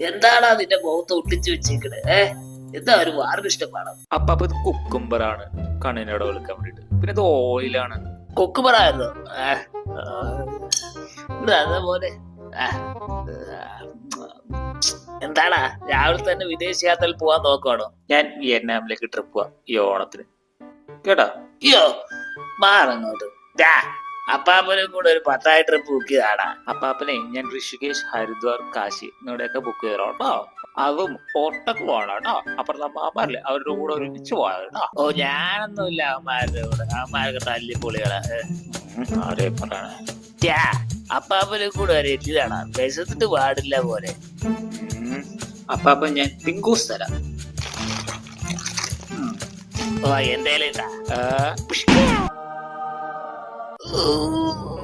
എന്താണ് അതിന്റെ മുഖത്ത് ഒട്ടിച്ചു വെച്ചേക്കണേ? ഏഹ് എന്താ ഒരു വാറിന് ഇഷ്ടമാണ് അപ്പൊ അപ്പൊ ഇത് കുക്കുംബറാണ്. കണ്ണിനോട് വെളുക്കാൻ വേണ്ടിട്ട്. പിന്നെ ഇത് ഓയിലാണ്. കുക്കുംബറായിരുന്നു. അതേപോലെ എന്താടാ? രാവിലെ തന്നെ വിദേശ യാത്രയിൽ പോവാൻ നോക്കുവാണോ? ഞാൻ വിയറ്റ്നാമിലേക്ക് ട്രിപ്പ് പോവാ. ഈ ഓണത്തിന്. കേട്ടോ? അയ്യോ മാറങ്ങോട്ട്. അപ്പാപ്പനും കൂടെ ഒരു പത്തായി ട്രിപ്പ് ബുക്ക് ചെയ്താടാ. അപ്പാപ്പനെ ഞാൻ ഋഷികേശ് ഹരിദ്വാർ കാശി എന്നിവിടെയൊക്കെ ബുക്ക് ചെയ്തോ കേട്ടോ അതും ഒട്ടക്ക് പോകണം കേട്ടോ അപ്പുറത്തെ അപ്പാപ്പല്ലേ അവരുടെ കൂടെ ഒരുമിച്ച് പോകാം കേട്ടോ ഓ ഞാനൊന്നുമില്ല അമ്മമാരുടെ കൂടെ. അമ്മമാരൊക്കെ തല്ലി പൊളികളെ ആരെ പറയണേ അപ്പാപ്പനും കൂടെ ഒരു എത്തിയതാണ് വിശന്നിട്ട് പാടില്ല പോലെ. അപ്പാപ്പൻ ഞാൻ പിങ്കൂസ് തരാം ഓ എന്തേലും ഇതാ ആ, അയ്യോ